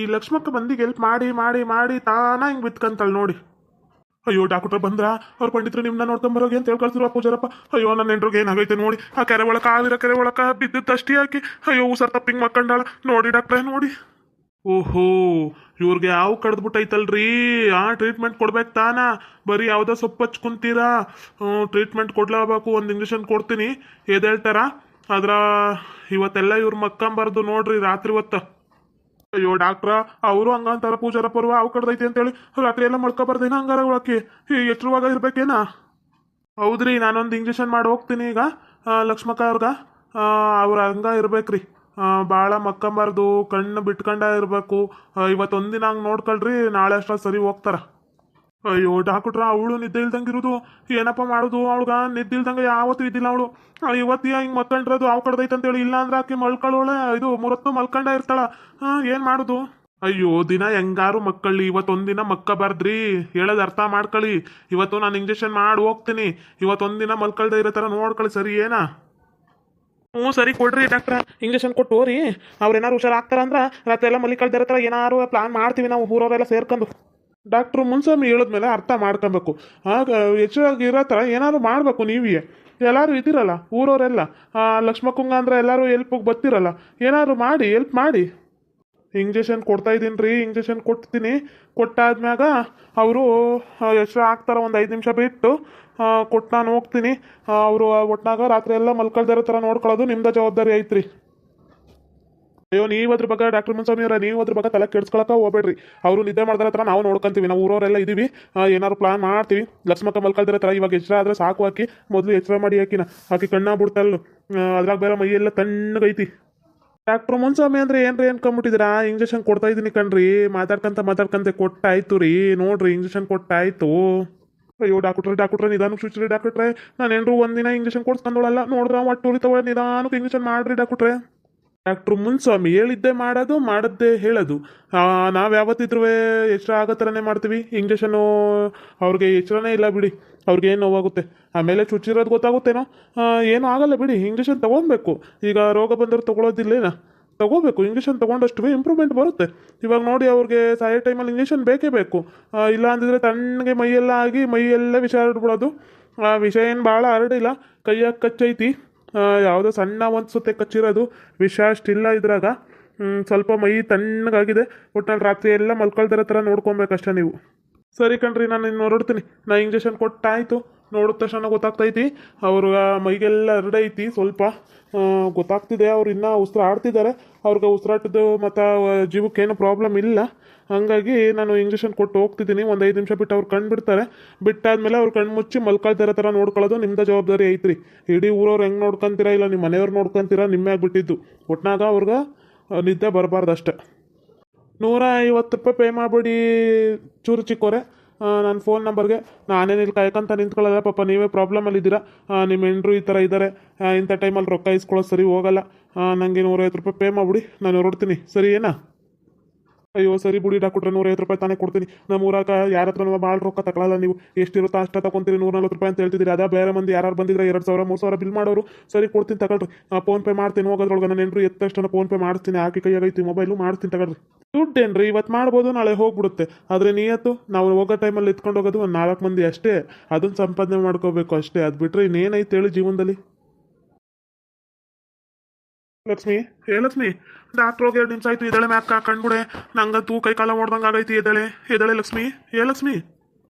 ಈ ಲಕ್ಷ್ಮಕ್ಕ ಬಂದಿಗೆ ಹೆಲ್ಪ್ ಮಾಡಿ ಮಾಡಿ ಮಾಡಿ ತಾನ ಹಿಂಗ್ ಬಿತ್ಕಂತಾಳ ನೋಡಿ. ಅಯ್ಯೋ, ಡಾಕ್ಟರ್ ಬಂದ್ರ? ಅವ್ರ ಪಂಡಿತರು ನಿಮ್ನ ನೋಡ್ಕೊಂಬರೋಗಿ ಅಂತ ಹೇಳ್ಕೊಳ್ತಿರುವ ಪೂಜಾರಪ್ಪ. ಅಯ್ಯೋ, ನನ್ನ ಹೆಂಡ್ರಿಗೆ ಏನಾಗೈತೆ ನೋಡಿ. ಆ ಕೆರೆ ಒಳಕ ಆಗಿರೋ ಕೆರೆ ಒಳಕ ಬಿದ್ದು ಅಷ್ಟಿ ಹಾಕಿ. ಅಯ್ಯೋ ಉಸರ್ ತಪ್ಪಿಂಗ್ ಮಕ್ಕಂಡಾಳ. ನೋಡಿ ಡಾಕ್ಟ್ರೆ, ನೋಡಿ. ಓಹೋ, ಇವ್ರಿಗೆ ಯಾವ ಕಡ್ದ್ಬಿಟ್ಟೈತಲ್ರಿ? ಆ ಟ್ರೀಟ್ಮೆಂಟ್ ಕೊಡ್ಬೇಕು ತಾನ. ಬರೀ ಯಾವ್ದೋ ಸೊಪ್ಪು ಹಚ್ಕೊಂತೀರಾ? ಟ್ರೀಟ್ಮೆಂಟ್ ಕೊಡ್ಲೇಬೇಕು, ಒಂದು ಇಂಜೆಕ್ಷನ್ ಕೊಡ್ತೀನಿ. ಎದ್ದೇಳ್ತಾರ ಅದ್ರ ಇವತ್ತೆಲ್ಲ ಇವ್ರ ಮಕ್ಕಂಬಾರ್ದು ನೋಡ್ರಿ ರಾತ್ರಿ ಹೊತ್ತ. ಅಯ್ಯೋ ಡಾಕ್ಟ್ರ, ಅವರು ಹಂಗಂತಾರ ಪೂಜಾರ ಪರ್ವ ಅವು ಕಡ್ದೈತಿ ಅಂತೇಳಿ ರಾತ್ರಿ ಎಲ್ಲ ಮಳ್ಕೊಬಾರ್ದೇನ ಹಂಗಾರ ಒಳಕ್ಕೆ ಎಚ್ಚರವಾಗ ಇರ್ಬೇಕೇನ? ಹೌದ್ರಿ, ನಾನೊಂದು ಇಂಜೆಕ್ಷನ್ ಮಾಡಿ ಹೋಗ್ತೀನಿ ಈಗ ಲಕ್ಷ್ಮಕ್ಕ ಅವ್ರಗ. ಅವ್ರ ಹಂಗ ಇರ್ಬೇಕ್ರಿ. ಭಾಳ ಮಕ್ಕಂಬಾರ್ದು, ಕಣ್ಣು ಬಿಟ್ಕೊಂಡ ಇರಬೇಕು. ಇವತ್ತೊಂದಿನ ಹಂಗೆ ನೋಡ್ಕೊಳ್ರಿ, ನಾಳೆ ಅಷ್ಟೊತ್ತು ಸರಿ ಹೋಗ್ತಾರ. ಅಯ್ಯೋ, ಡಾಕ್ಟ್ರ, ಅವಳು ನಿದ್ದೆ ಇಲ್ದಂಗೆ ಇರೋದು ಏನಪ್ಪ ಮಾಡೋದು? ಅವಳಗ ನಿದ್ದೆ ಇಲ್ದಂಗೆ ಯಾವತ್ತೂ ಇದ್ದಿಲ್ಲ ಅವಳು. ಇವತ್ತಿಯ ಹಿಂಗೆ ಮಕ್ಕಂಡ್ರದು ಅವ್ ಕಡ್ದೈತೆ ಅಂತೇಳಿ ಇಲ್ಲ ಅಂದ್ರೆ ಆಕೆ ಮಲ್ಕೊಳ್ಳೋಳೆ ಇದು ಮುರತ್ತು ಮಲ್ಕೊಂಡ ಇರ್ತಾಳ. ಹಾಂ ಏನು ಮಾಡೋದು? ಅಯ್ಯೋ, ದಿನ ಹೆಂಗಾರು ಮಕ್ಕಳ್ಳಿ. ಇವತ್ತೊಂದಿನ ಮಕ್ಕಬಾರ್ದ್ರಿ. ಹೇಳೋದು ಅರ್ಥ ಮಾಡ್ಕೊಳ್ಳಿ ಇವತ್ತು ನಾನು ಇಂಜೆಕ್ಷನ್ ಮಾಡಿ, ಹೋಗ್ತೀನಿ. ಇವತ್ತೊಂದಿನ ಮಲ್ಕೊಳ್ದೆ ಇರೋ ಥರ ನೋಡ್ಕೊಳ್ಳಿ ಸರಿ, ಏನಾ? ಹ್ಞೂ, ಸರಿ, ಕೊಡ್ರಿ, ಡಾಕ್ಟ್ರ. ಇಂಜೆಕ್ಷನ್ ಕೊಟ್ಟು ಹೋರಿ. ಅವ್ರು ಏನಾರು ಹುಷಾರಾಗ್ತಾರ ಅಂದ್ರೆ, ರಾತ್ರಿ ಎಲ್ಲ ಮಲಿಕಳ್ದಿರೋ ಥರ ಏನಾರು ಪ್ಲಾನ್ ಮಾಡ್ತೀವಿ ನಾವು, ಊರವರೆಲ್ಲ ಸೇರ್ಕೊಂಡು. ಡಾಕ್ಟ್ರು ಮುನ್ಸ್ವಾಮಿ ಹೇಳಿದ್ಮೇಲೆ ಅರ್ಥ ಮಾಡ್ಕೊಬೇಕು. ಆಗ ಹೆಚ್ಚಾಗಿ ಇರೋ ಥರ ಏನಾದರೂ ಮಾಡಬೇಕು ನೀವೇ ಎಲ್ಲರೂ ಇದ್ದೀರಲ್ಲ, ಊರವರೆಲ್ಲ. ಲಕ್ಷ್ಮಕುಂಗ ಅಂದ್ರೆ ಎಲ್ಲರೂ ಎಲ್ಪಿಗೆ ಬರ್ತಿರಲ್ಲ. ಏನಾದ್ರು ಮಾಡಿ, ಎಲ್ಪ್ ಮಾಡಿ. ಇಂಜೆಕ್ಷನ್ ಕೊಡ್ತಾ ಇದ್ದೀನಿ ರೀ, ಇಂಜೆಕ್ಷನ್ ಕೊಡ್ತೀನಿ. ಕೊಟ್ಟಾದ್ಮ್ಯಾಗ ಅವರು ಎಷ್ಟು ಆಗ್ತಾರ ಒಂದು ಐದು ನಿಮಿಷ ಬಿಟ್ಟು ಕೊಟ್ಟು ನಾನು ಹೋಗ್ತೀನಿ. ಅವರು ಒಟ್ನಾಗ ರಾತ್ರಿ ಎಲ್ಲ ಮಲ್ಕೊಳ್ದಿರೋ ಥರ ನೋಡ್ಕೊಳ್ಳೋದು ನಿಮ್ದು ಜವಾಬ್ದಾರಿ ಐತ್ರಿ. ಅಯ್ಯೋ, ನೀವು ಅದ್ರ ಬಗ್ಗೆ ಡಾಕ್ಟರ್ ಮುನ್ಸ್ವಾಮಿ ಅವರ, ನೀವು ಅದ್ರ ಬಗ್ಗೆ ತಲೆ ಕೆಡ್ಸ್ಕೊಳಕ ಹೋಗ್ಬೇಡ್ರಿ. ಅವರು ನಿದ್ದೆ ಮಾಡ್ದಾರ ಹತ್ರ ನಾವು ನೋಡ್ಕೊಂತೀವಿ, ನಾವು ಊರವರೆಲ್ಲ ಇದೀವಿ. ಏನಾದ್ರು ಪ್ಲಾನ್ ಮಾಡ್ತೀವಿ. ಲಕ್ಷ್ಮಕ್ಕ ಮಲ್ಕೊಳ್ದಿರೋ ಥರ ಇವಾಗ ಎಚ್ಚರ ಆದರೆ ಸಾಕು ಹಾಕಿ. ಮೊದಲು ಎಚ್ಚರ ಮಾಡಿ ಹಾಕಿನ. ಹಾಕಿ ಕಣ್ಣ ಬಿಡ್ತಲ್ಲ. ಅದ್ರಾಗ ಬೇರೆ ಮೈಯೆಲ್ಲ ತಣ್ಣಗೈತಿ. ಡಾಕ್ಟ್ರ್ ಮುನ್ಸ್ವಾಮಿ ಅಂದ್ರೆ ಏನ್ರಿ ಅನ್ಕೊಂಬಿಟ್ಟಿದ್ದೀರಾ ಇಂಜೆಕ್ಷನ್ ಕೊಡ್ತಾ ಇದೀನಿ ಕಣ್ರಿ. ಮಾತಾಡ್ಕಂತ ಮಾತಾಡ್ಕಂತೆ ಕೊಟ್ಟಾಯ್ತು ರೀ. ನೋಡ್ರಿ ಇಂಜೆಕ್ಷನ್ ಕೊಟ್ಟಾಯ್ತು. ಅಯ್ಯೋ ಡಾಕ್ಟ್ರೆ ಡಾಕ್ಟ್ರೆ ನಿಧಾನಕ್ಕೆ ಸೂಚಿಸ್ರಿ ಡಾಕ್ಟ್ರೆ ನಾನು ಏನ್ರು ಒಂದಿನ ಇಂಜೆಕ್ಷನ್ ಕೊಡ್ಸ್ಕೊಂಡೋಳಲ್ಲ ನೋಡ್ರ ಒಟ್ಟು ನಿಧಾನಕ್ಕೆ ಇಂಜೆಕ್ಷನ್ ಮಾಡ್ರಿ ಡಾಕ್ಟ್ರೆ ಡಾಕ್ಟ್ರು ಮುನ್ಸ್ವಾಮಿ ಹೇಳಿದ್ದೆ ಮಾಡೋದು, ಮಾಡದ್ದೇ ಹೇಳೋದು. ನಾವು ಯಾವತ್ತಿದ್ರೂ ಎಚ್ಚರ ಆಗೋ ಥರನೇ ಮಾಡ್ತೀವಿ ಇಂಜೆಕ್ಷನು ಅವ್ರಿಗೆ ಎಚ್ಚರನೇ ಇಲ್ಲ ಬಿಡಿ. ಅವ್ರಿಗೆ ಏನು ನೋವಾಗುತ್ತೆ? ಆಮೇಲೆ ಚುಚ್ಚಿರೋದು ಗೊತ್ತಾಗುತ್ತೇನೋ? ಏನು ಆಗಲ್ಲ ಬಿಡಿ ಇಂಜೆಕ್ಷನ್ ತೊಗೊಬೇಕು ಈಗ ರೋಗ ಬಂದರೂ ತೊಗೊಳೋದಿಲ್ಲೇನ? ತಗೋಬೇಕು ಇಂಜೆಕ್ಷನ್ ತೊಗೊಂಡಷ್ಟು ಇಂಪ್ರೂವ್ಮೆಂಟ್ ಬರುತ್ತೆ. ಇವಾಗ ನೋಡಿ ಅವ್ರಿಗೆ ಸಾಯೋ ಟೈಮಲ್ಲಿ ಇಂಜೆಕ್ಷನ್ ಬೇಕೇ ಬೇಕು. ಇಲ್ಲ ಅಂದಿದ್ರೆ ತಣ್ಣಗೆ ಮೈಯೆಲ್ಲ ಆಗಿ ಮೈಯೆಲ್ಲ ವಿಷ ಹರಡ್ಬಿಡೋದು. ಆ ವಿಷಯ ಏನು ಭಾಳ ಹರಡಿಲ್ಲ, ಕೈಯಾಗ ಕಚ್ಚೈತಿ. ಯಾವುದೋ ಸಣ್ಣ ಒಂದು ಸುತ್ತೆ ಕಚ್ಚಿರೋದು, ವಿಷ ಅಷ್ಟಿಲ್ಲ ಇದ್ರಾಗ. ಸ್ವಲ್ಪ ಮೈ ತಣ್ಣಗಾಗಿದೆ. ಒಟ್ನಲ್ಲಿ ರಾತ್ರಿ ಎಲ್ಲ ಮಲ್ಕೊಳ್ದಿರೋ ಥರ ನೋಡ್ಕೊಬೇಕಷ್ಟೇ ನೀವು. ಸರಿ ಕಣ್ರಿ, ನಾನು ಇನ್ನು ಹೊರಡ್ತೀನಿ. ನಾ ಇಂಜೆಕ್ಷನ್ ಕೊಟ್ಟಾಯಿತು. ನೋಡಿದ ತಕ್ಷಣ ಗೊತ್ತಾಗ್ತೈತಿ. ಅವ್ರ ಮೈಗೆಲ್ಲ ಹರಡೈತಿ ಸ್ವಲ್ಪ. ಗೊತ್ತಾಗ್ತಿದೆ, ಅವ್ರು ಇನ್ನೂ ಉಸಿರಾಡ್ತಿದ್ದಾರೆ. ಅವ್ರಿಗೆ ಉಸಿರಾಟದ್ದು ಮತ್ತು ಜೀವಕ್ಕೇನು ಪ್ರಾಬ್ಲಮ್ ಇಲ್ಲ. ಹಂಗಾಗಿ ನಾನು ಇಂಜೆಕ್ಷನ್ ಕೊಟ್ಟು ಹೋಗ್ತಿದ್ದೀನಿ. ಒಂದು ಐದು ನಿಮಿಷ ಬಿಟ್ಟು ಅವ್ರು ಕಣ್ಣು ಬಿಡ್ತಾರೆ. ಬಿಟ್ಟಾದ್ಮೇಲೆ ಅವ್ರು ಕಣ್ಣು ಮುಚ್ಚಿ ಮಲ್ಕೊಳ್ತಿರೋ ಥರ ನೋಡ್ಕೊಳ್ಳೋದು ನಿಮ್ದು ಜವಾಬ್ದಾರಿ ಐತ್ರಿ. ಇಡೀ ಊರವ್ರು ಹೆಂಗೆ ನೋಡ್ಕೊಂತೀರಾ ಇಲ್ಲ ನಿಮ್ಮ ಮನೆಯವ್ರು ನೋಡ್ಕೊಂತೀರಾ ನಿಮ್ಮೇ ಆಗಿಬಿಟ್ಟಿದ್ದು. ಒಟ್ನಾಗ ಅವ್ರಿಗೆ ನಿದ್ದೆ ಬರಬಾರ್ದು ಅಷ್ಟೆ ನೂರ ಐವತ್ತು ರೂಪಾಯಿ ಪೇ ಮಾಡಿಬಿಡಿ ಚೂರು ಚಿಕ್ಕೋರೆ ನನ್ನ ಫೋನ್ ನಂಬರ್ಗೆ. ನಾನೇನು ಇಲ್ಲಿ ಕಾಯ್ಕೊಂತ ನಿಂತ್ಕೊಳ್ಳಲ್ಲ ಪಾಪ, ನೀವೇ ಪ್ರಾಬ್ಲಮಲ್ಲಿದ್ದೀರಾ ನಿಮ್ಮ ಹೆಂಡ್ರು ಈ ಥರ ಇದ್ದಾರೆ ಇಂಥ ಟೈಮಲ್ಲಿ ರೊಕ್ಕ ಇಸ್ಕೊಳ್ಳೋದು ಸರಿ ಹೋಗಲ್ಲ. ನನಗೆ ನೂರೈವತ್ತು ರೂಪಾಯಿ ಪೇ ಮಾಡಿಬಿಡಿ. ನಾನು ಹೊರಡ್ತೀನಿ. ಸರಿ, ಏನಾ? ಅಯ್ಯೋ, ಸರಿ ಬಿಡಿ ಡಾಕ್ಟ್ರೆ ನೂರೈವತ್ತು ರೂಪಾಯಿ ತಾನೇ ಕೊಡ್ತೀನಿ. ನಮ್ಮ ಊರಾಗ ಯಾರ ಹತ್ರ ಭಾಳ ರೊಕ್ಕ ತಗೊಳಲ್ಲ ನೀವು. ಎಷ್ಟಿರುತ್ತೋ ಅಷ್ಟ ತಗೊಂತೀರಿ ನೂರ ನಲ್ವತ್ತು ರೂಪಾಯಿ ಅಂತ ಹೇಳ್ತಿದ್ದೀರಿ. ಅದ ಬೇರೆ ಮಂದಿ ಯಾರು ಬಂದಿದ್ರೆ ಎರಡು ಸಾವಿರ, ಮೂರು ಸಾವಿರ ಬಿಲ್ ಮಾಡೋರು, ಸರಿ ಕೊಡ್ತೀನಿ ತಗೊಳ್ರಿ. ಫೋನ್ ಪೇ ಮಾಡ್ತೀನಿ, ಹೋಗೋದ್ರೊಳಗೆ ನಾನು ಹೆಂಡ್ರು ಎತ್ತ ತಕ್ಷಣ ಫೋನ್ ಪೇ ಮಾಡಿಸ್ತೀನಿ. ಆಕೆ ಕೈಯಾಗೈತಿ ಮೊಬೈಲು ಮಾಡ್ತೀನಿ ತಗೊಳ್ರಿ. ದುಡ್ಡೇನ್ರಿ? ಇವತ್ತು ಮಾಡ್ಬೋದು, ನಾಳೆ ಹೋಗ್ಬಿಡುತ್ತೆ. ಆದರೆ ನೀಯತ್ತು, ನಾವು ಹೋಗೋ ಟೈಮಲ್ಲಿ ಎತ್ಕೊಂಡು ಹೋಗೋದು ಒಂದು ನಾಲ್ಕು ಮಂದಿ ಅಷ್ಟೇ. ಅದನ್ನು ಸಂಪಾದನೆ ಮಾಡ್ಕೋಬೇಕು ಅಷ್ಟೇ. ಅದು ಬಿಟ್ಟರೆ ಇನ್ನೇನೈತೆ ಹೇಳಿ ಜೀವನದಲ್ಲಿ? ಲಕ್ಷ್ಮಿ ಏ ಲಕ್ಷ್ಮಿ ಡಾಕ್ಟ್ರ್ ಹೋಗಿ ಎರಡು ನಿಮಿಷ ಆಯ್ತು ಎದಳೆ ಮ್ಯಾಕ ಕಣ್ಬಿಡೆ ನಂಗಂತೂ ಕೈ ಕಾಲ ಹೊಡ್ದಂಗೆ ಆಗೈತಿ ಎದಳೆ ಎದಳೆ ಲಕ್ಷ್ಮಿ ಏ ಲಕ್ಷ್ಮಿ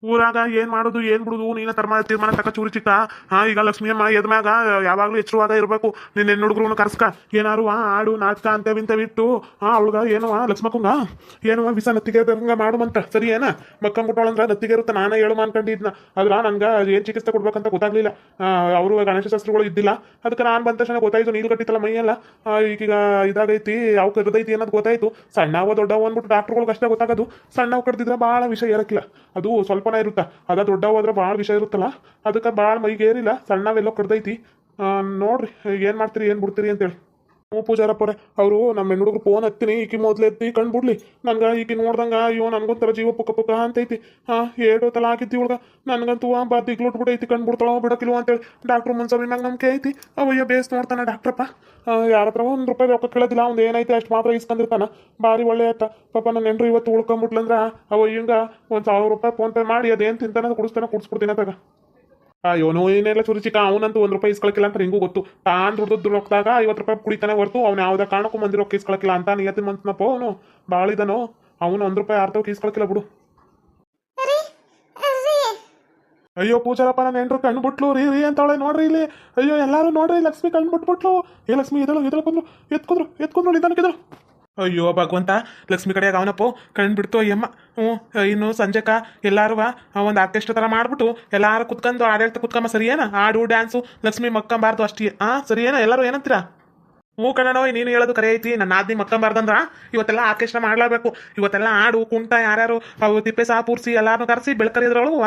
ಊರಾಗ ಏನ್ ಮಾಡೋದು ಏನ್ ಬಿಡುದು ನೀನ ತರ್ಮ ತೀರ್ಮಾನ ತಕ ಚೂರಿ ಚಿಕ್ಕ. ಹಾ ಈಗ ಲಕ್ಷ್ಮಿ ಅಮ್ಮ ಎದ್ಮ್ಯಾಗ ಯಾವಾಗ್ಲೂ ಎಚ್ಚರವಾದ ಇರ್ಬೇಕು. ನಿನ್ನ ಹೆಣ್ಣು ಹುಡುಗರು ಕರ್ಸ್ಕ. ಏನಾರು ಆಡು ನಾಟಕ ಅಂತ ವಿಂತ ಬಿಟ್ಟು ಹಾ ಅವಳಗ ಏನವ ಲಕ್ಷ್ಮಕ್ಕಂಗ ಏನವ ವಿಸ ನತ್ತಿಗೆ ಮಾಡು ಮಾಡುವಂತ ಸರಿ ಏನ? ಮಕ್ಕಂಬಿಟ್ಟವಳಂದ್ರ ನತ್ತಿಗೆ ಇರುತ್ತ ನಾನೇ ಹೇಳು ಅನ್ಕೊಂಡಿದ್ನ ಅದ್ರ ನನ್ಗ ಏನ್ ಚಿಕಿತ್ಸೆ ಕೊಡ್ಬೇಕಂತ ಗೊತ್ತಾಗ್ಲಿಲ್ಲ. ಅವರು ಗಣೇಶ ಶಾಸ್ತ್ರಗಳು ಇದ್ದಿಲ್ಲ. ಅದಕ್ಕೆ ನಾನು ಬಂದ ತಕ್ಷಣ ಗೊತ್ತಾಯ್ತು ನೀರು ಕಟ್ಟಿತ್ತಲ್ಲ ಮೈಯೆಲ್ಲ ಆ, ಈಗೀಗ ಇದಾಗೈತಿ ಯಾವ ಕರ್ದೈತಿ ಅನ್ನೋದು ಗೊತ್ತಾಯ್ತು. ಸಣ್ಣವ ದೊಡ್ಡವ ಅಂದ್ಬಿಟ್ಟು ಡಾಕ್ಟರ್ಗಳಿಗೆ ಅಷ್ಟೇ ಗೊತ್ತಾಗದು. ಸಣ್ಣವ ಕಡ್ದಿದ್ರೆ ಬಹಳ ವಿಷಯ ಇರಕ್ಕಿಲ್ಲ ಅದು ಸ್ವಲ್ಪನೇ ಇರುತ್ತಾ? ಅದ ದೊಡ್ಡ ಆದ್ರೆ ಭಾಳ ವಿಷಯ ಇರುತ್ತಲ್ಲ? ಅದಕ್ಕೆ ಭಾಳ ಮೈಗೆ ಏರಿಲ್ಲ ಸಣ್ಣವೆಲ್ಲೋ ಕಡ್ದೈತಿ. ನೋಡ್ರಿ, ಏನು ಮಾಡ್ತೀರಿ, ಏನು ಬಿಡ್ತೀರಿ ಅಂತೇಳಿ. ಹ್ಞೂ ಪೂಜಾರಪ್ಪರೆ ಅವರು ನಮ್ಮ ಹೆಣ್ಣುಡುಗ್ರು ಫೋನ್ ಹತ್ತಿನಿ, ಈಕಿ ಮೊದ್ಲು ಎತ್ತಿ ಕಂಡ್ಬಿಡ್ಲಿ ನನ್ಗೆ ಈಕಿ ನೋಡ್ದಂಗ, ಅಯ್ಯೋ, ನನ್ಗೊಂಥರ ಜೀವ ಪುಕ್ಕ ಪುಕ್ಕ ಅಂತೈತಿ. ಹಾ, ಏಟೋ ತಲ ನನಗಂತೂ ಆ ಬಾ ದಿಗ್ಲುಟ್ಬಿಟ್ಟೈತಿ ಕಂಡ್ಬಿಡ್ತಾಳೋ ಬಿಡಕಿಲ್ವ ಅಂತೇಳಿ ಡಾಕ್ಟ್ರು ಮುನ್ಸಬಿ ನಂಗೆ ನಂಬಿಕೆ ಐತಿ. ಅವಯ್ಯ, ಬೇಸ್ ನೋಡ್ತಾನೆ ಡಾಕ್ಟ್ರಪ್ಪ ಯಾರ ಹತ್ರ ಒಂದು ರೂಪಾಯಿ ರೊಕ್ಕ ಕೇಳೋದಿಲ್ಲ, ಅವ್ನು ಏನೈತೆ ಅಷ್ಟು ಮಾತ್ರ ಇಸ್ಕೊಂಡಿರ್ತಾನ ಭಾರಿ ಒಳ್ಳೆ ಆಯ್ತ. ಪಾಪ ನನ್ನ ಹೆಂಡ್ರು ಇವತ್ತು ಉಳ್ಕೊಂಬಿಟ್ಲಂದ್ರ ಅವ ಹಿಂಗ ಒಂದು ಸಾವಿರ ರೂಪಾಯಿ ಫೋನ್ ಪೇ ಮಾಡಿ, ಅದೇನು ತಿಂತಾನೆ, ಕುಡಿಸ್ತಾನೆ, ಕುಡಿಸ್ಬಿಡ್ತೀನಿ ಅತ್ತಾಗ ಅಯ್ಯೋ ಏನೆಲ್ಲ ಚುರುಚಿಕ ಅವನಂತೂ ಒಂದು ರೂಪಾಯಿ ಇಸ್ಕೊಳಕಿಲ್ಲ ಅಂತ ಹಿಂಗೂ ಗೊತ್ತು. ತಾನ್ ದುಡ್ದು ರೊಕ್ಕದಾಗ ಐವತ್ತು ರೂಪಾಯಿ ಕುಡಿತಾನೆ ಹೊರತು. ಅವ್ನು ಯಾವ್ದೇ ಕಾರಣಕ್ಕೂ ಮಂದಿ ರೊಕ್ಕ ಇಸ್ಕೊಳಕಿಲ್ಲ ಅಂತ ನಿಯತ್ತಿನ ಮನ್ಸ್ನಪ್ಪ ಅವನು. ಭಾಳ ಇದಾನೋ. ಅವನು ಒಂದು ರೂಪಾಯಿ ಅರ್ಥಕ್ಕೆ ಇಸ್ಕೊಳಕಿಲ್ಲ ಬಿಡು. ಅಯ್ಯೋ ಪೂಜಾರಪ್ಪ ನನ್ನ ಎಂಟ್ರು ಕಣ್ಣು ಬಿಟ್ಲು. ರೀ ರೀ ಅಂತಾಳೆ ನೋಡ್ರಿ ಇಲ್ಲಿ. ಅಯ್ಯೋ ಎಲ್ಲರೂ ನೋಡ್ರಿ ಲಕ್ಷ್ಮಿ ಕಣ್ಣು ಬಿಟ್ಬಿಟ್ಲು. ಏ ಲಕ್ಷ್ಮಿ ಇದಳು ಇದಳು ಬಂದ್ರು ಎತ್ಕೊಂಡ್ರು ಎತ್ಕೊಂಡ್ರು ಎದಳು ಅಯ್ಯೋ, ಭಗವಂತ, ಲಕ್ಷ್ಮಿ ಕಡೆಯಾಗ ಅವನಪ್ಪ? ಕಣ್ಣು ಬಿಡ್ತು, ಅಯ್ಯಮ್ಮ. ಹ್ಞೂ ಇನ್ನು ಸಂಜೆಕ ಎಲ್ಲಾರು ಒಂದು ಆರ್ಕೆಸ್ಟ್ರಾ ಥರ ಮಾಡಿಬಿಟ್ಟು ಎಲ್ಲಾರು ಕುತ್ಕೊಂಡು ಆಡಳಿತ ಕುತ್ಕೊಂಬ ಸರಿಯೇನ? ಹಾಡು, ಡ್ಯಾನ್ಸು, ಲಕ್ಷ್ಮಿ ಮಕ್ಕಂಬಾರ್ದು ಅಷ್ಟೇ. ಆ, ಸರಿಯೇನ? ಎಲ್ಲರೂ ಏನಂತೀರಾ? ಹ್ಞೂ ಕನ್ನಡವ ನೀನು ಹೇಳೋದು ಕರೆ ಐತಿ. ನನ್ನ ಆದ್ನಿ ಮಕ್ಕಂಬಾರ್ದಂದ್ರ ಇವತ್ತೆಲ್ಲ ಆರ್ಕೆಸ್ಟ್ರಾ ಮಾಡ್ಲೇಬೇಕು ಇವತ್ತೆಲ್ಲ ಹಾಡು, ಕುಂಟ ಯಾರ್ಯಾರು, ಅವು ತಿಪ್ಪೆ ಸಹ ಪೂರ್ಸಿ ಎಲ್ಲಾರನ್ನೂ ಕರೆಸಿ ಬೆಳ್ಕರಿದ್ರೊಳಗು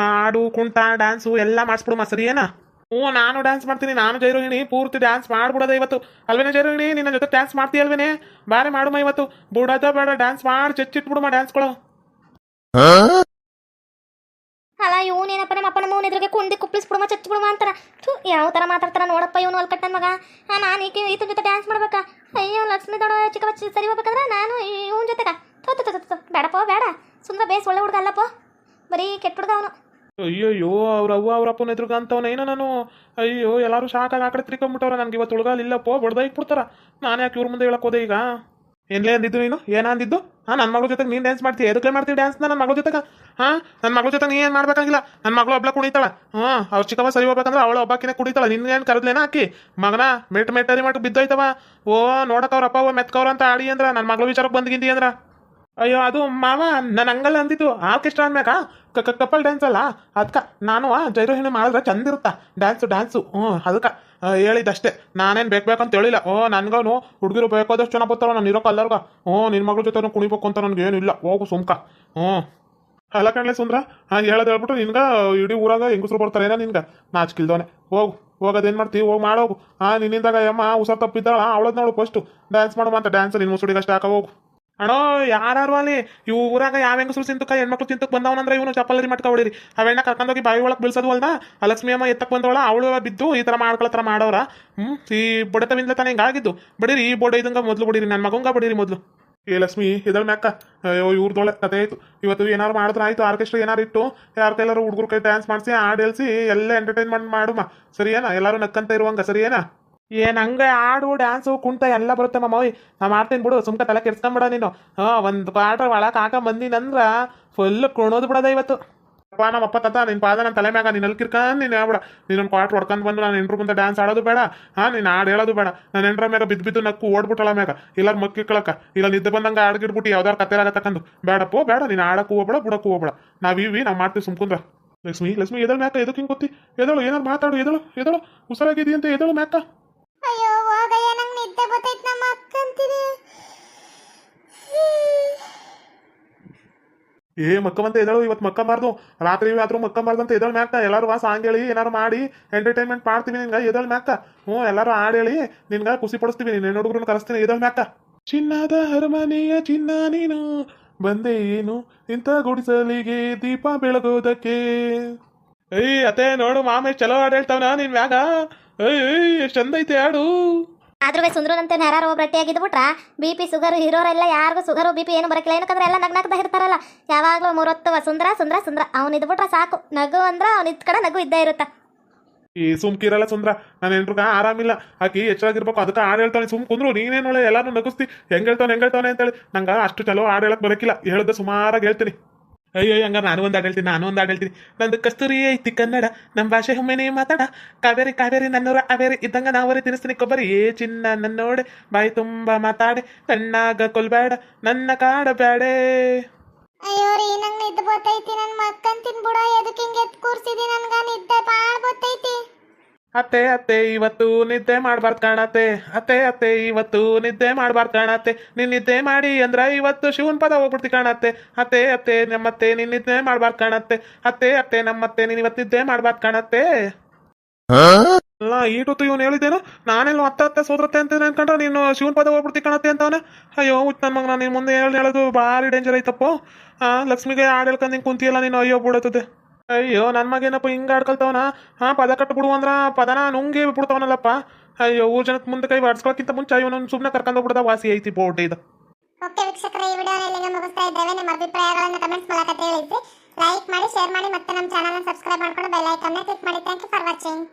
ಹಾಡು, ಕುಂಟ, ಡ್ಯಾನ್ಸು ಎಲ್ಲ ಮಾಡಿಸ್ಬಿಡುಮ, ಸರಿಯೇನಾ? ಹ್ಞೂ ನಾನು ಡ್ಯಾನ್ಸ್ ಮಾಡ್ತೀನಿ ನಾನು ಜೈರೋಹಿಣಿ ಪೂರ್ತಿ ಡ್ಯಾನ್ಸ್ ಮಾಡ್ಬಿಡೋದೆ ಇವತ್ತು. ಅಲ್ವೇನೆ ಜೈರೋಹಿಣಿ ನಿನ್ನ ಜೊತೆ ಡ್ಯಾನ್ಸ್ ಮಾಡ್ತೀಯ ಅಲ್ವೇನೆ? ಬಾರೆ ಮಾಡುಮ ಇವತ್ತು. ಬುಡದ ಬೇಡ ಡ್ಯಾನ್ಸ್ ಮಾಡಿ ಚೆಚ್ಚಿಟ್ಬಿಡುಮ ಡ್ಯಾನ್ಸ್ಗಳು ಅಲ್ಲ ಇವನೇನಪ್ಪ ನಮ್ಮ ಅಪ್ಪನ ಮೂನ್ ಎದುರಿಗೆ ಕುಂದಿ ಕುಪ್ಪಿಸ್ಬಿಡುಮ ಚಚ್ಚಿಬಿಡುಮ ಅಂತಾರ ಥೂ ಯಾವ ಥರ ಮಾತಾಡ್ತಾರ ನೋಡಪ್ಪ ಇವನು ಅಲ್ಲಿ ಕಟ್ಟನ್ ಮಗ. ನಾನು ಈಕೆ ಈತನ ಜೊತೆ ಡ್ಯಾನ್ಸ್ ಮಾಡ್ಬೇಕಾ? ಅಯ್ಯೋ ಲಕ್ಷ್ಮಿ ದೊಡ್ಡ ಚಿಕ್ಕ ಸರಿ ಹೋಗ್ಬೇಕಂದ್ರೆ ನಾನು ಇವನ ಜೊತೆಗ. ಥು ಥು, ಥು ಬೇಡಪ್ಪ ಬೇಡ. ಸುಂದರ ಬೇಸ್ ಒಳ್ಳೆ ಹುಡುಗ ಅಲ್ಲಪ್ಪ. ಬರೀ ಕೆಟ್ಟ ಹುಡುಗ ಅವನು. ಅಯ್ಯಯ್ಯೋ, ಅವ್ರ ಅವ್ವ ಅವ್ರ ಅಪ್ಪನ ಎದುರುಗ ಅಂತವನೇನೋ ನಾನು? ಅಯ್ಯೋ ಎಲ್ಲರೂ ಶಾಕಾಗಿ ಆಕಡೆ ಕಡೆ ನನ್ಗೆ ಇವತ್ತು ಉಳ್ಗಾಲ್ ಇಲ್ಲಪ್ಪೋ ಬಡ್ದಾಗಿ ಬಿಡ್ತಾರ. ನಾನು ಯಾಕೆ ಇವ್ರ ಮುಂದೆ ಹೇಳಕ್ ಹೋದೆ ಈಗ? ಏನ್ಲೇ ಅಂದಿದ್ದು ನೀನು? ಏನ ಅಂದಿದ್ದು? ಹಾಂ ನನ್ನ ಮಗಳ ಜೊತೆಗೆ ನೀನು ಡ್ಯಾನ್ಸ್ ಮಾಡ್ತೀಯ? ಎದಕ್ಕೆ ಮಾಡ್ತೀವಿ ಡ್ಯಾನ್ಸ್ ನನ್ನ ಮಗಳ ಜೊತೆಗೆ? ಹಾಂ ನನ್ನ ಮಗಳ ಜೊತೆ ನೀ ಏನು ಮಾಡ್ಬೇಕಾಗಿಲ್ಲ? ನನ್ನ ಮಗಳು ಒಬ್ಬಳ ಕುಣಿತಾಳ. ಹಾಂ ಅವ್ರ ಚಿಕ್ಕವ ಸರಿ ಹೋಗ್ಬೇಕಂದ್ರೆ ಅವಳು ಒಬ್ಬಾಕಿನೇ ಕುಡಿತಾಳ ನಿನ್ನ ಏನು ಕರೆದ್ಲೇನ ಹಾಕಿ? ಮಗನ ಮೆಟ್ ಮೆಟ್ಟರಿ ಮಟ್ಟು ಬಿದ್ದೋಯ್ತವ. ಓ, ನೋಡಕ್ ಅವ್ರ ಅಪ್ಪ ಮೆತ್ಕವ್ರ ಅಂತ ಆಡಿ ಅಂದ್ರ ನನ್ನ ಮಗಳ ವಿಚಾರಕ್ಕೆ ಬಂದ್ಗಿಂದಿ ಅಂದ್ರ. ಅಯ್ಯೋ, ಅದು ಮಾವ ನನ್ನ ಹಂಗಲ್ಲ ಅಂದಿದ್ದು ಆರ್ಕೆಸ್ಟ್ರಾ ಅಂದ್ಮ್ಯಾಕ ಕಪಲ್ ಡ್ಯಾನ್ಸ್ ಅಲ್ಲ? ಅದಕ್ಕೆ ನಾನು, ಆ ಮಾಡಿದ್ರೆ ಚಂದ ಇರುತ್ತಾ? ಡ್ಯಾನ್ಸು ಡ್ಯಾನ್ಸು ಹ್ಞೂ ಅದಕ್ಕೆ ಹೇಳಿದ್ದಷ್ಟೇ ನಾನೇನು ಬೇಕು ಬೇಕಂತ ಹೇಳಿಲ್ಲ ಓ ನನಗೂ ಹುಡುಗಿರು ಬೇಕಾದಷ್ಟು ಜನ ಬರ್ತಾರೋ ನಾನು ಇರೋಕೆ ಅಲ್ಲರ್ಗ? ಹ್ಞೂ ನಿನ್ನ ಮಗಳ ಜೊತೆ ಕುಣಿಬೇಕು ಅಂತ ನನಗೆ ಇಲ್ಲ ಹೋಗು ಸುಮ್ಕ. ಹ್ಞೂ. ಅಲ್ಲ ಕಣ್ಲೆ ಸುಂದ್ರ ಹಾಂ ಹೇಳೋದು ಹೇಳ್ಬಿಟ್ಟು ನಿನ್ಗೆ ಇಡೀ ಊರಾಗ ಹೆಂಗಸರು ಬರ್ತಾರೆ ಏನೋ ನಿನ್ಗೆ? ನಾಚಿಕಿಲ್ದವನೆ. ಹೋಗು ಹೋಗೋದೇನು ಮಾಡ್ತೀವಿ ಹೋಗಿ ಮಾಡೋಗು ಹಾಂ ನಿನ್ನಿಂದಾಗ ಯಮ್ಮ, ಹುಷಾರ್ ತಪ್ಪಿದ್ದಾಳ? ಅವಳದ್ ನೋಡು ಫಸ್ಟು ಡ್ಯಾನ್ಸ್ ಮಾಡುವ ಅಂತ. ಡ್ಯಾನ್ಸ್ ನಿನ್ನ ಮುಸುಡಿಗೆ ಅಷ್ಟೇ ಹಾಕ, ಹೋಗು. ಅಣ್ಣೋ ಯಾರು ಅಲ್ಲಿ? ಇವ್ ಊರಾಗ ಯಾವ ಹೆಂಗಸರು ತಿಂತಕ್ಕ, ಹೆಣ್ಮಕ್ಳು ತಿಂತಕ್ ಬಂದವನಂದ್ರೆ ಇವನು ಚಪ್ಪಲರಿ ಮಟ್ಕ ಹೊಡಿರಿ. ಅವೆಣ್ಣ ಕರ್ಕೊಂಡೋಗಿ ಬಾವಿ ಒಳಗೆ ಬೀಳ್ಸೋದು ಅಲ್ದ? ಲಕ್ಷ್ಮಿ ಅಮ್ಮ ಎತ್ತಕ್ ಬಂದವಳ, ಅವಳು ಬಿದ್ದು ಈ ಥರ ಮಾಡ್ಕೊಳ ಥರ ಮಾಡೋರ ಹ್ಞೂ ಈ ಬಡತವಿಂದ ತಾನೇ ಹಿಂಗಾಗಿದ್ದು. ಬಡೀರಿ, ಈ ಬೋಡ ಇದಂಗ ಮೊದಲು ಬಡೀರಿ ನನ್ನ ಮಗಂಗ ಬಡೀರಿ ಮೊದಲು. ಏ ಲಕ್ಷ್ಮಿ ಇದಳ ಮ್ಯಾಕ. ಅಯ್ಯೋ ಇವ್ರದೊಳೆ ಕತೆ ಆಯ್ತು. ಇವತ್ತು ಏನಾರು ಮಾಡಿದ್ರೆ ಆಯ್ತು, ಆರ್ಕೆಸ್ಟ್ರಾ ಏನಾರು ಇಟ್ಟು, ಯಾರ ಕೈಲಾರು ಹುಡುಗರು ಕೈ ಡ್ಯಾನ್ಸ್ ಮಾಡಿಸಿ, ಹಾಡು ಹೇಳಿಸಿ, ಎಲ್ಲ ಎಂಟರ್ಟೈನ್ಮೆಂಟ್ ಮಾಡುಮ ಸರಿಯೇನಾ? ಎಲ್ಲರೂ ನಕ್ಕಂತ ಇರುವಂಗ, ಸರಿಯೇನಾ? ಏನ್ ಹಂಗೆ ಆಡು ಡ್ಯಾನ್ಸು ಕುಂಟ ಎಲ್ಲ ಬರುತ್ತೆ ಮಾವಿ ನಾ ಮಾಡ್ತೀನಿ ಬಿಡು, ಸುಮ್ಕ ತಲೆ ಕೆಡ್ಸ್ಕೊಂಬಿಡ ನೀನು. ಹಾ, ಒಂದು ಒಳಗೆ ಹಾಕ ಬಂದಿನಂದ್ರ ಫುಲ್ ಕುಣೋದು ಬಿಡದ ಇವತ್ತು. ಅಪ್ಪ ನಮ್ಮ ಅಪ್ಪ ತಾತ, ನಿನ್ ಪಾದ ನನ್ನ ತಲೆ ಮ್ಯಾಗ, ನೀನು ಅಲ್ಲಿ ನೀನ್ ನೀನು ನೀನ್ ನೀನೊಂದು ಕ್ವಾರ್ಟರ್ ಹೊಡ್ಕೊಂಡು ಬಂದು ನಾನು ಎಂಟ್ರು ಮುಂದೆ ಡ್ಯಾನ್ಸ್ ಆಡೋದು ಬೇಡ. ಹಾ, ನೀನು ಹಾಡು ಹೇಳೋದು ಬೇಡ. ನಾನು ಎಂಟ್ರ ಮ್ಯಾಗ ಬಿದ್ದು ಬಿದ್ದು ನಕ್ಕು ಓಡ್ಬಿಟ್ಟಲ್ಲ ಮ್ಯಾಗ. ಇಲ್ಲ ಕಳಕ. ಇಲ್ಲ ನಿದ್ದೆ ಬಂದಂಗೆ ಆಡ್ಗಿಡ್ಬಿಟ್ಟು ಯಾವ್ದಾರು ಕತೆ ಆಗತ್ತಕ್ಕಂದು ಬೇಡಪ್ಪ, ಬೇಡ, ನೀನು ಆಡಕ್ಕೆ ಹೋಗ್ಬೇಡ, ಬಿಡಕ್ಕೆ ಹೋಗ್ಬೇಡ. ನಾವು ಇವಿ ನಾವು ಮಾಡ್ತೀವಿ ಸುಮ್ಕುಂದ್ರ. ಲಕ್ಷ್ಮಿ ಲಕ್ಷ್ಮಿ, ಎದಳು ಮ್ಯಾಕ ಎದಕ್ಕೆ ಹಿಂಗೆ ಗೊತ್ತಿ ಎದಳು, ಏನಾರು ಮಾತಾಡು, ಎದಳು ಎದಳು? ಹುಷಾರಾಗಿದೆಯಂತೆ ಎದಳು ಮ್ಯಾಕ? ಅಯ್ಯೋ ಹೋಗಯ್ಯ ನಂಗೆ ನಿದ್ದೆ ನಮ್ಮ ಅಕ್ಕಂತೀರಿ? ಏ ಮಕ್ಕವಂತ ಎದಳು ಇವತ್ತು ಮಕ್ಕಂಬಾರ್ದು ರಾತ್ರಿ ಆದ್ರೂ ಮಕ್ಕಂಬಾರ್ದು ಅಂತ ಎದಳು ಮ್ಯಾಕ. ಎಲ್ಲರೂ ವಾ ಸಾಂಗ್ ಹೇಳಿ ಏನಾರು ಮಾಡಿ ಎಂಟರ್ಟೈನ್ಮೆಂಟ್ ಮಾಡ್ತೀವಿ ನಿನ್ಗೆ ಎದಳು ಮ್ಯಾಕ. ಹ್ಞೂ, ಎಲ್ಲರೂ ಹಾಡೇಳಿ, ನಿನ್ಗೆ ಖುಷಿ ಪಡಿಸ್ತೀವಿ. ನೀನು ಹುಡುಗರನ್ನ ಕರೆಸ್ತೀನಿ ಎದಳು ಮ್ಯಾಕ. ಚಿನ್ನದ ಅರಮನೆಯ ಚಿನ್ನ ನೀನು, ಬಂದೆ ಏನು? ಇಂಥ ಗುಡಿಸಲಿಗೆ ದೀಪ ಬೆಳಗೋದಕ್ಕೆ. ಏಯ್, ಅತ್ತೆ, ನೋಡು, ಮಾಮೇಶ್ ಚಲೋ ಹಾಡು ಹೇಳ್ತಾವನ ನಿನ್ ಮ್ಯಾಗ. ಏಯ್ ಎಷ್ಟು ಚಂದ ಐತೆ ಹಾಡು. ಆದ್ರೂ ಸುಂದ್ರನಂತೆ ಯಾರು ಒಬ್ರು ಗಟ್ಟಿಯಾಗಿದ್ದು ಬಿಟ್ರ ಬಿ ಪಿ ಸುಗರ್ ಇರೋರೆಲ್ಲ ಯಾರಿಗೂ ಸುಗರ್ ಬಿ ಪಿ ಏನು ಬರಕಿಲ್ಲ. ಏನಕ್ಕಂದ್ರೆ ಎಲ್ಲ ನಗ್ ನಗ್ದ ಇರ್ತಾರಲ್ಲ. ಯಾವಾಗಲೂ ಮೂರೊತ್ತವ ಸುಂದ್ರ ಸುಂದ್ರ ಸುಂದ್ರ. ಅವ್ನು ಇದ್ ಬಿಟ್ರೆ ಸಾಕು. ನಗು ಅಂದ್ರೆ ಅವ್ನು ಇದ್ ಕಡೆ ನಗು ಇದ್ದೇ ಇರುತ್ತ. ಈ ಸುಮ್ಕಿರಲ್ಲ ಸುಂದ್ರ. ನಾನು ಹೆಂಡ್ರುಗ ಆರಾಮಿಲ್ಲ. ಆಕಿ ಎಚ್ಚರಾಗಿರ್ಬೇಕು ಅದಕ್ಕೆ ಹಾಡು ಹೇಳ್ತಾನೆ ಸುಮ್ ಕುಂದ್ರು ನೀನೇನು ಒಳ್ಳೆ ಎಲ್ಲಾನು ನಗಿಸ್ತಿ. ಹೆಂಗ್ ಹೇಳ್ತಾನೆ ಹೆಂಗ್ ಹೇಳ್ತಾನೆ ಅಂತೇಳಿ. ನಂಗ ಅಷ್ಟು ಚಲೋ ಹಾಡು ಹೇಳಕ್ ಬರಕಿಲ್ಲ. ಹೇಳ್ದೆ ಸುಮಾರಾಗಿ ಹೇಳ್ತೀನಿ. ಅಯ್ಯೋ ಹಂಗಾರೆ ನಾನು ಒಂದು ಹಾಡು ಹೇಳ್ತೀನಿ, ನಾನು ಒಂದು ಹೇಳ್ತೀನಿ. ನಂದು ಕಸ್ತೂರಿ ಐತಿ ಕನ್ನಡ ನಮ್ಮ ಭಾಷೆ ಒಮ್ಮೆನೇ ಮಾತಾಡ. ಕಾವೇರಿ ಕಾವೇರಿ, ನನ್ನೂರ ಅವೇರಿ ಇದ್ದಂಗ ನಾವರೇ ತಿನ್ನಿಸ್ತೀನಿ, ಕೊಬ್ಬರಿ. ಏ ಚಿನ್ನ ನನ್ನೋಡೆ ಬಾಯಿ ತುಂಬ ಮಾತಾಡೆ, ಕಣ್ಣಾಗ ಕೊಲ್ಬೇಡ ನನ್ನ ಕಾಡಬೇಡೆ ಅಯ್ಯೋ ರೀ, ನಂಗೆ ನಿದ್ದೆ ಬರ್ತೈತಿ ನನ್ನ ಮಕ್ಕಂತಿನ್ ತಿನ್ಬಿಡ ಎದಕ್ಕೆ ಹಿಂಗೆ ಕೂರ್ಸಿದಿ ನನ್ಗ ನಿದ್ದೆ ಭಾಳ ಬರ್ತೈತಿ. ಅತ್ತೆ ಅತ್ತೆ ಇವತ್ತು ನಿದ್ದೆ ಮಾಡ್ಬಾರ್ದು ಕಾಣತ್ತೆ. ಅತ್ತೆ ಅತ್ತೆ ಇವತ್ತು ನಿದ್ದೆ ಮಾಡ್ಬಾರ್ದು ಕಾಣತ್ತೆ. ನೀನ್ ನಿದ್ದೆ ಮಾಡಿ ಅಂದ್ರ ಇವತ್ತು ಶಿವನ್ ಪದ ಹೋಗ್ಬಿಡ್ತಿ ಕಾಣತ್ತೆ. ಅತ್ತೆ ಅತ್ತೆ ನಮ್ಮತ್ತೆ ನೀನ್ ನಿದ್ದೆ ಮಾಡ್ಬಾರ್ದು ಕಾಣತ್ತೆ. ಅತ್ತೆ ಅತ್ತೆ ನಮ್ಮತ್ತೆ ನೀನ್ ಇವತ್ತು ನಿದ್ದೆ ಮಾಡ್ಬಾರ್ದು ಕಾಣತ್ತೆ. ಅಲ್ಲ ಈಟೊತ್ತು ಇವನು ಹೇಳಿದ್ದೇನು? ನಾನೆಲ್ಲ ಅತ್ತ ಅತ್ತ ಸೋದ್ರತ್ತೆ ಅಂತ ಅನ್ಕೊಂಡ್ರೆ ನೀನು ಶಿವನ್ ಪದ ಹೋಗ್ಬಿಡ್ತಿ ಕಾಣತ್ತೆ ಅಂತವನ? ಅಯ್ಯೋ ಉತ್ ನನ್ನ ಮಗ ನಾನು ಮುಂದೆ ಹೇಳಿ ಹೇಳೋದು ಭಾರಿ ಡೇಂಜರ್ ಐತಪ್ಪೋ. ಲಕ್ಷ್ಮಿಗೆ ಹಾಡು ಹೇಳ್ಕೊಂಡು ಹಿಂಗೆ ಕುಂತಿಯಲ್ಲ ನೀನು? ಅಯ್ಯೋ ಬಿಡತ್ತದೆ ಅಯ್ಯೋ ನನ್ನ ಮಗೇನಪ್ಪ ಹಿಂಗೆ ಆಡ್ಕೊಳ್ತಾವನ? ಹಾ, ಪದ ಕಟ್ಟು ಬಿಡು ಅಂದ್ರ ಪದನ ನುಂಗಿ ಬಿಡ್ತಾವನಲ್ಲಪ್ಪ. ಅಯ್ಯೋ, ಊರ್ ಜನಕ್ಕೆ ಮುಂದೆ ಕೈ ಬಾಡ್ಸ್ಕೊಳಕ್ಕಿಂತ ಮುಂಚೆ ಇವನು ಸುಮ್ಮನೆ ಬಿಡದ ವಾಸಿ ಐತಿ ಬೋರ್ಡ್ ಇದು. ಓಕೆ ವೀಕ್ಷಕರೇ, ಈ ವಿಡಿಯೋನ ಇಲ್ಲಿಗೆ ಮುಗಿಸ್ತಾ ಇದ್ದೇವೆ. ನಿಮ್ಮ ಅಭಿಪ್ರಾಯಗಳನ್ನು ಕಮೆಂಟ್ಸ್ ಮೂಲಕ ತಿಳಿಸಿ. ಲೈಕ್ ಮಾಡಿ, ಶೇರ್ ಮಾಡಿ, ಮತ್ತೆ ನಮ್ಮ ಚಾನಲ್ನ ಸಬ್ಸ್ಕ್ರೈಬ್ ಮಾಡ್ಕೊಂಡು ಬೆಲ್ ಐಕಾನ್ ಕ್ಲಿಕ್ ಮಾಡಿ. Thank you for watching